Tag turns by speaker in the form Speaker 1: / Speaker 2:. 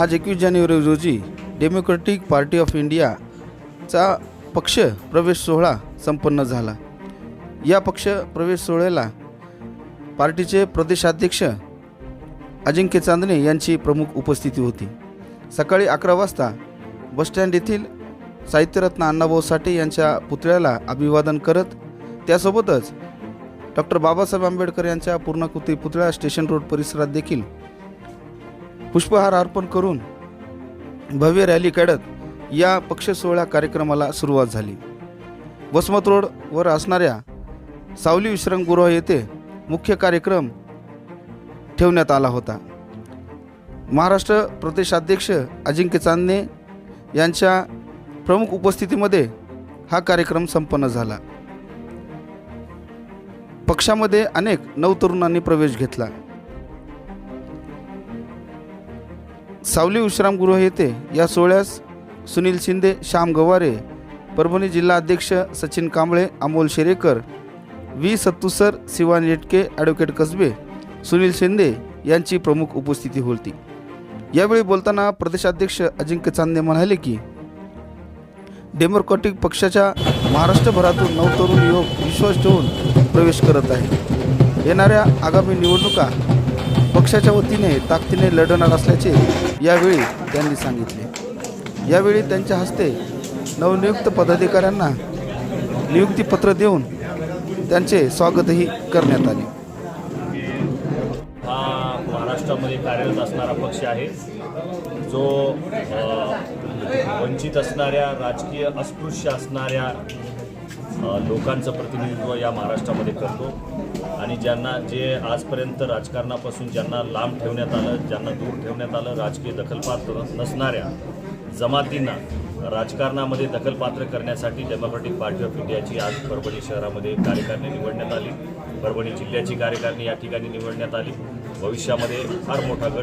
Speaker 1: आज एकवीस जानेवारी रोजी डेमोक्रेटिक पार्टी ऑफ इंडियाचा पक्ष प्रवेश सोहळा संपन्न झाला. या पक्ष प्रवेश सोहळ्याला पार्टीचे प्रदेशाध्यक्ष अजिंक्य चांदणे यांची प्रमुख उपस्थिती होती. सकाळी अकरा वाजता बसस्टँड येथील साहित्यरत्न अण्णाभाऊ साठे यांच्या पुतळ्याला अभिवादन करत त्यासोबतच डॉक्टर बाबासाहेब आंबेडकर यांच्या पूर्णाकृती पुतळा स्टेशन रोड परिसरात देखील पुष्पहार अर्पण करून भव्य रॅली काढत या पक्ष सोहळा कार्यक्रमाला सुरुवात झाली. वसमत रोडवर असणाऱ्या सावली विश्रामगृह येथे मुख्य कार्यक्रम ठेवण्यात आला होता. महाराष्ट्र प्रदेशाध्यक्ष अजिंक्य चांदणे यांच्या प्रमुख उपस्थितीमध्ये हा कार्यक्रम संपन्न झाला. पक्षामध्ये अनेक नवतरुणांनी प्रवेश घेतला. सावली विश्रामगृह येथे या सोहळ्यास सुनील शिंदे श्याम गवारे परभणी जिल्हा अध्यक्ष सचिन कांबळे अमोल शेरेकर व्ही सत्तुसर शिवान येटके ॲडव्होकेट कसबे सुनील शिंदे यांची प्रमुख उपस्थिती होती. यावेळी बोलताना प्रदेशाध्यक्ष अजिंक्य चांदे म्हणाले की डेमोक्रॅटिक पक्षाच्या महाराष्ट्रभरातून नवतरुण युवक विश्वास ठेवून प्रवेश करत आहे येणाऱ्या आगामी निवडणुका पक्षाच्या वतीने ताकदीने लढणार असल्याचे यावेळी त्यांनी सांगितले. यावेळी त्यांच्या हस्ते नवनियुक्त पदाधिकाऱ्यांना नियुक्तीपत्र देऊन त्यांचे स्वागतही करण्यात आले.
Speaker 2: हा महाराष्ट्रामध्ये कार्यरत असणारा पक्ष आहे. जो वंचित असणाऱ्या राजकीय अस्पृश्य असणाऱ्या लोकांचं प्रतिनिधित्व या महाराष्ट्रामध्ये करतो. आणि ज्यांना जे आजपर्यंत राजकारणापासून ज्यांना लांब ठेवण्यात आलं ज्यांना दूर ठेवण्यात आलं राजकीय दखलपात्र नसणाऱ्या जमातींना राजकारणामध्ये दखलपात्र करण्यासाठी डेमोक्रॅटिक पार्टी ऑफ इंडियाची आज परभणी शहरामध्ये कार्यकारिणी निवडण्यात आली. परभणी जिल्ह्याची कार्यकारिणी या ठिकाणी निवडण्यात आली. भविष्यामध्ये फार मोठा गट